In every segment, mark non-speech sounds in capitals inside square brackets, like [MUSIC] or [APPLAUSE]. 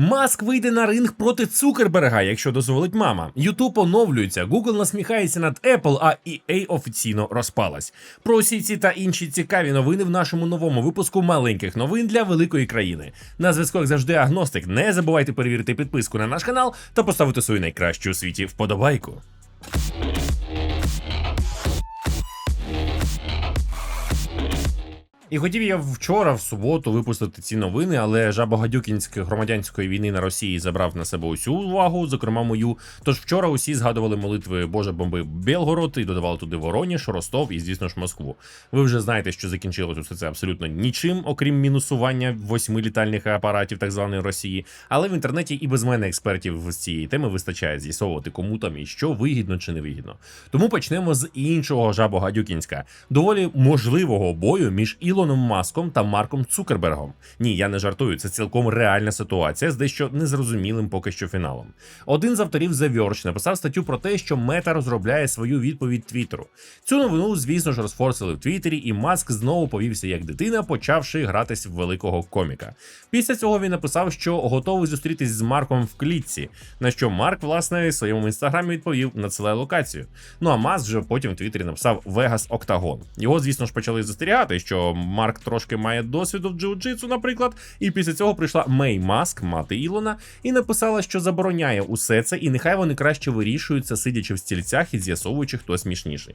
Маск вийде на ринг проти Цукерберга, якщо дозволить мама. Ютуб оновлюється, Google насміхається над Apple, а EA офіційно розпалась. Про усі ці та інші цікаві новини в нашому новому випуску маленьких новин для великої країни. На зв'язку як завжди агностик. Не забувайте перевірити підписку на наш канал та поставити свою найкращу у світі вподобайку. І хотів я вчора, в суботу, випустити ці новини, але жаба гадюкінської громадянської війни на Росії забрав на себе усю увагу, зокрема мою. Тож вчора усі згадували молитви Боже бомби Белгород і додавали туди Вороніж, Ростов і, звісно ж, Москву. Ви вже знаєте, що закінчилось усе це абсолютно нічим, окрім мінусування восьми літальних апаратів так званої Росії. Але в інтернеті і без мене експертів з цієї теми вистачає з'ясовувати, кому там і що вигідно чи не вигідно. Тому почнемо з іншого жабо гадюкінська, доволі можливого бою між Ілоном Маском та Марком Цукербергом. Ні, я не жартую. Це цілком реальна ситуація з дещо незрозумілим поки що фіналом. Один з авторів The Verge написав статтю про те, що Мета розробляє свою відповідь Твіттеру. Цю новину, звісно ж, розфорсили в Твіттері, і Маск знову повівся як дитина, почавши гратись в великого коміка. Після цього він написав, що готовий зустрітись з Марком в клітці. На що Марк, власне, в своєму інстаграмі відповів надсилає локацію. Ну а Маск вже потім в Твіттері написав Вегас Октагон. Його, звісно ж, почали застерігати, що Марк трошки має досвіду в джиу-джитсу, наприклад. І після цього прийшла Мей Маск, мати Ілона, і написала, що забороняє усе це, і нехай вони краще вирішуються, сидячи в стільцях і з'ясовуючи, хто смішніший.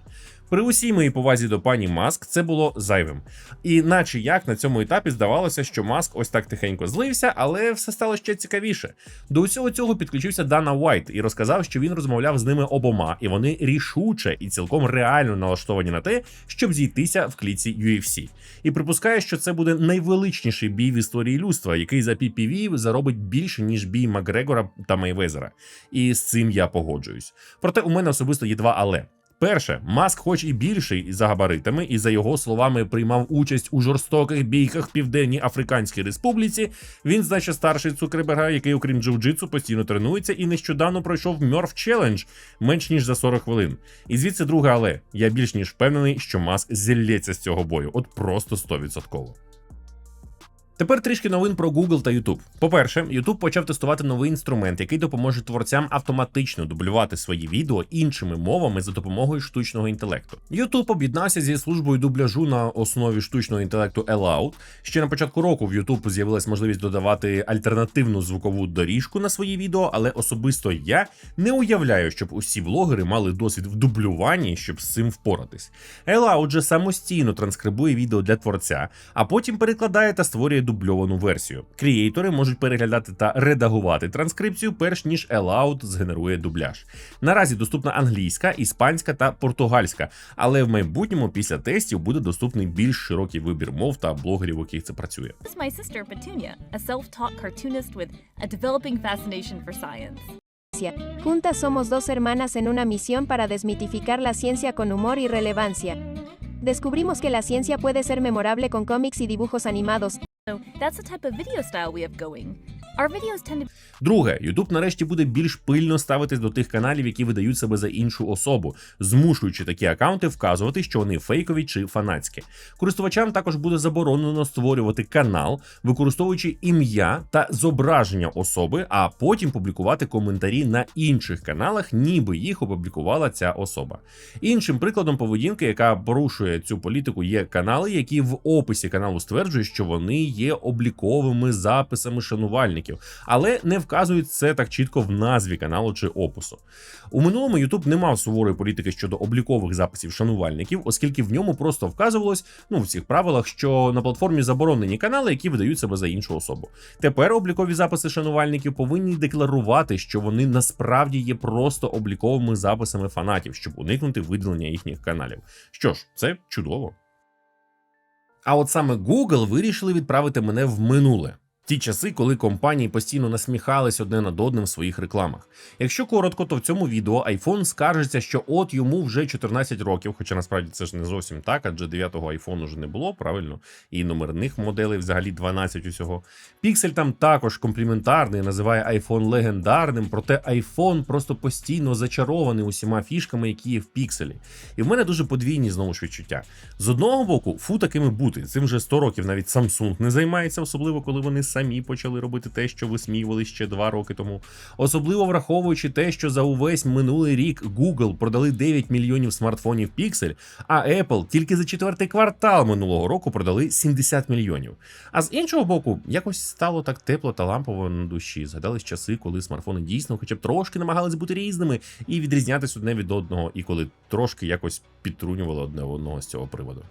При усій моїй повазі до пані Маск це було зайвим. І наче як на цьому етапі здавалося, що Маск ось так тихенько злився, але все стало ще цікавіше. До усього цього підключився Дана Уайт і розказав, що він розмовляв з ними обома, і вони рішуче і цілком реально налаштовані на те, щоб зійтися в кліці UFC. І припускає, що це буде найвеличніший бій в історії людства, який за PPV заробить більше ніж бій Макгрегора та Мейвезера. І з цим я погоджуюсь. Проте у мене особисто є два але. Перше, Маск, хоч і більший за габаритами, і за його словами приймав участь у жорстоких бійках в Південній Африканській Республіці. Він значно старший Цукерберга, який, окрім джиу-джитсу, постійно тренується і нещодавно пройшов Мьорф челендж менш ніж за 40 хвилин. І звідси друге, але я більш ніж впевнений, що Маск зілється з цього бою, от просто 100%. Тепер трішки новин про Google та YouTube. По-перше, YouTube почав тестувати новий інструмент, який допоможе творцям автоматично дублювати свої відео іншими мовами за допомогою штучного інтелекту. YouTube об'єднався зі службою дубляжу на основі штучного інтелекту Allout. Ще на початку року в YouTube з'явилась можливість додавати альтернативну звукову доріжку на свої відео, але особисто я не уявляю, щоб усі блогери мали досвід в дублюванні, щоб з цим впоратись. Allout же самостійно транскрибує відео для творця, а потім перекладає та створює дубльовану версію. Крієйтори можуть переглядати та редагувати транскрипцію, перш ніж Allout згенерує дубляж. Наразі доступна англійська, іспанська та португальська, але в майбутньому після тестів буде доступний більш широкий вибір мов та блогерів, у яких це працює. This is my sister, Petunia, a self taught cartoonist with a developing fascination for science. Juntas somos dos hermanas en una misión para desmitificar la ciencia con humor y relevancia. Descubrimos que la ciencia puede ser memorable con cómics y dibujos animados. So that's the type of video style we have going. Друге, YouTube нарешті буде більш пильно ставитись до тих каналів, які видають себе за іншу особу, змушуючи такі акаунти вказувати, що вони фейкові чи фанатські. Користувачам також буде заборонено створювати канал, використовуючи ім'я та зображення особи, а потім публікувати коментарі на інших каналах, ніби їх опублікувала ця особа. Іншим прикладом поведінки, яка порушує цю політику, є канали, які в описі каналу стверджують, що вони є обліковими записами шанувальників, але не вказують це так чітко в назві каналу чи опису. У минулому YouTube не мав суворої політики щодо облікових записів шанувальників, оскільки в ньому просто вказувалось, ну в цих правилах, що на платформі заборонені канали, які видають себе за іншу особу. Тепер облікові записи шанувальників повинні декларувати, що вони насправді є просто обліковими записами фанатів, щоб уникнути видалення їхніх каналів. Що ж, це чудово. А от саме Google вирішили відправити мене в минуле. Ті часи, коли компанії постійно насміхались одне над одним в своїх рекламах. Якщо коротко, то в цьому відео iPhone скаржиться, що от йому вже 14 років, хоча насправді це ж не зовсім так, адже 9-го iPhone уже не було, правильно, і номерних моделей взагалі 12 усього. Піксель там також компліментарний, називає iPhone легендарним, проте iPhone просто постійно зачарований усіма фішками, які є в пікселі. І в мене дуже подвійні знову ж відчуття. З одного боку, фу такими бути. Цим вже 100 років навіть Samsung не займається, особливо коли вони самі почали робити те, що висміювали ще два роки тому. Особливо враховуючи те, що за увесь минулий рік Google продали 9 мільйонів смартфонів Pixel, а Apple тільки за четвертий квартал минулого року продали 70 мільйонів. А з іншого боку, якось стало так тепло та лампово на душі. Згадались часи, коли смартфони дійсно, хоча б трошки намагались бути різними і відрізнятися одне від одного, і коли трошки якось підтрунювали одне одного з цього приводу.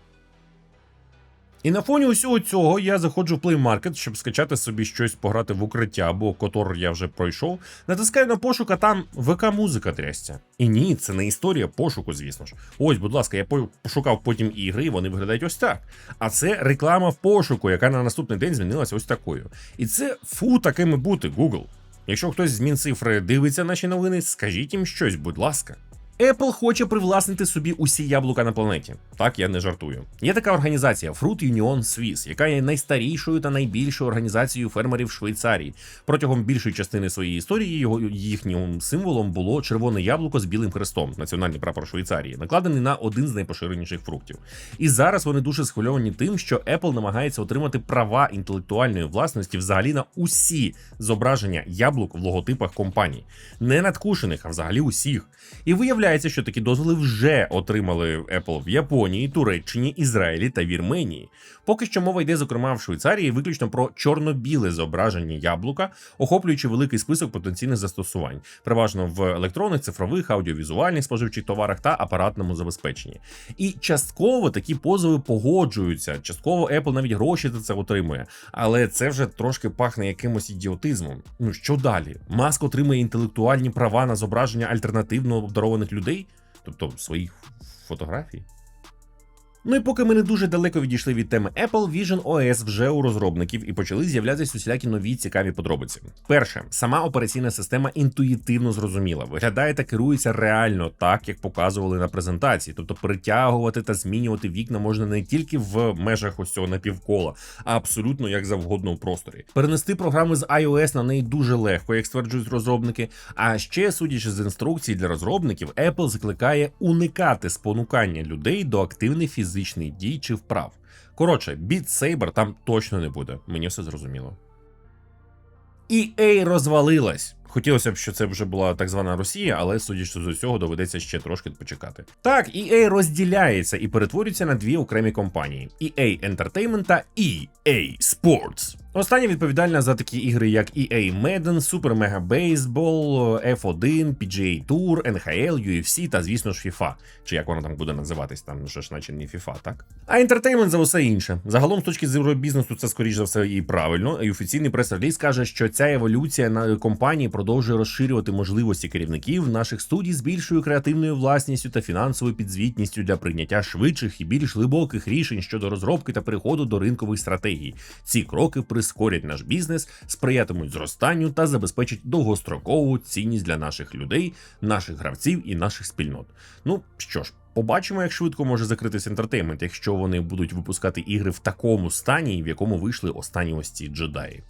І на фоні усього цього я заходжу в Play Market, щоб скачати собі щось пограти в укриття, бо котор я вже пройшов. Натискаю на пошук, а там ВК-музика трясця. І ні, це не історія пошуку, звісно ж. Ось, будь ласка, я пошукав потім ігри, і вони виглядають ось так. А це реклама в пошуку, яка на наступний день змінилася ось такою. І це фу такими бути, Google. Якщо хтось з Мінцифри дивиться наші новини, скажіть їм щось, будь ласка. Apple хоче привласнити собі усі яблука на планеті. Так, я не жартую. Є така організація Fruit Union Swiss, яка є найстарішою та найбільшою організацією фермерів Швейцарії. Протягом більшої частини своєї історії його їхнім символом було червоне яблуко з білим хрестом, національний прапор Швейцарії, накладений на один з найпоширеніших фруктів. І зараз вони дуже схвильовані тим, що Apple намагається отримати права інтелектуальної власності взагалі на усі зображення яблук в логотипах компаній, не надкушених, а взагалі усіх. І виявляється, що такі дозволи вже отримали Apple в Японії, Туреччині, Ізраїлі та Вірменії. Поки що мова йде, зокрема, в Швейцарії виключно про чорно-біле зображення яблука, охоплюючи великий список потенційних застосувань, переважно в електронних, цифрових, аудіовізуальних споживчих товарах та апаратному забезпеченні. І частково такі позови погоджуються. Частково Apple навіть гроші за це отримує. Але це вже трошки пахне якимось ідіотизмом. Ну що далі? Маск отримує інтелектуальні права на зображення альтернативно обдарованих людей, тобто своїх фотографій. Ну і поки ми не дуже далеко відійшли від теми Apple, Vision OS вже у розробників і почали з'являтися усілякі нові цікаві подробиці. Перше, сама операційна система інтуїтивно зрозуміла, виглядає та керується реально так, як показували на презентації. Тобто перетягувати та змінювати вікна можна не тільки в межах ось цього напівкола, а абсолютно як завгодно у просторі. Перенести програми з iOS на неї дуже легко, як стверджують розробники. А ще, судячи з інструкцій для розробників, Apple закликає уникати спонукання людей до активних фізичних дій чи вправ. Коротше, Beat Saber там точно не буде. Мені все зрозуміло. EA розвалилась. Хотілося б, що це вже була так звана Росія, але судячи з усього, доведеться ще трошки почекати. Так, EA розділяється і перетворюється на дві окремі компанії: EA Entertainment та EA Sports. Остання відповідальна за такі ігри, як EA Madden, Super Mega Baseball, F1, PGA Tour, NHL, UFC та, звісно ж, FIFA. Чи як вона там буде називатись, там же ж наче не FIFA, так? А Entertainment за усе інше. Загалом, з точки зору бізнесу, це скоріш за все і правильно. І офіційний прес-реліз каже, що ця еволюція на компанії продовжує розширювати можливості керівників наших студій з більшою креативною власністю та фінансовою підзвітністю для прийняття швидших і більш глибоких рішень щодо розробки та переходу до ринкових стратегій. Ці кроки прискорять наш бізнес, сприятимуть зростанню та забезпечать довгострокову цінність для наших людей, наших гравців і наших спільнот. Ну що ж. Побачимо, як швидко може закритись ентертеймент, якщо вони будуть випускати ігри в такому стані, в якому вийшли останні ось ці джедаї.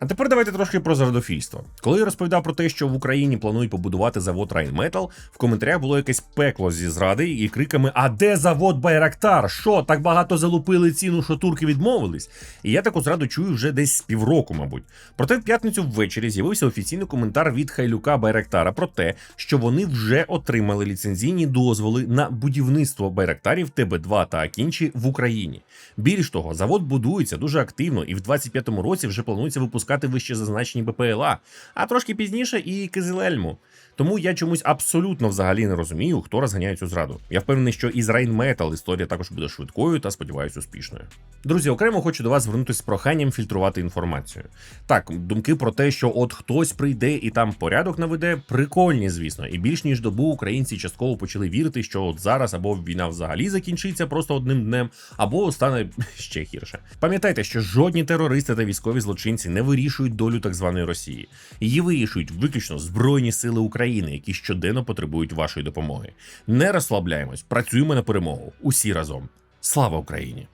А тепер давайте трошки про зрадофільство. Коли я розповідав про те, що в Україні планують побудувати завод Rheinmetall, в коментарях було якесь пекло зі зради і криками: А де завод Байрактар? Що так багато залупили ціну, що турки відмовились? І я таку зраду чую вже десь з півроку, мабуть. Проте в п'ятницю ввечері з'явився офіційний коментар від Хайлюка Байрактара про те, що вони вже отримали ліцензійні дозволи на будівництво байрактарів ТБ2 та Акінчі в Україні. Більш того, завод будується дуже активно, і в 25-му році вже планується випускати вище зазначені БПЛА, а трошки пізніше і Кизилельму. Тому я чомусь абсолютно взагалі не розумію, хто розганяє цю зраду. Я впевнений, що із Rheinmetall історія також буде швидкою та сподіваюся успішною. Друзі, окремо хочу до вас звернутися з проханням фільтрувати інформацію. Так, думки про те, що от хтось прийде і там порядок наведе, прикольні, звісно, і більш ніж добу українці частково почали вірити, що от зараз або війна взагалі закінчиться просто одним днем, або стане [LAUGHS] ще гірше. Пам'ятайте, що жодні терористи та військові злочинці не вирішують долю так званої Росії. Її вирішують виключно збройні сили України, які щоденно потребують вашої допомоги. Не розслабляємось, працюємо на перемогу. Усі разом. Слава Україні!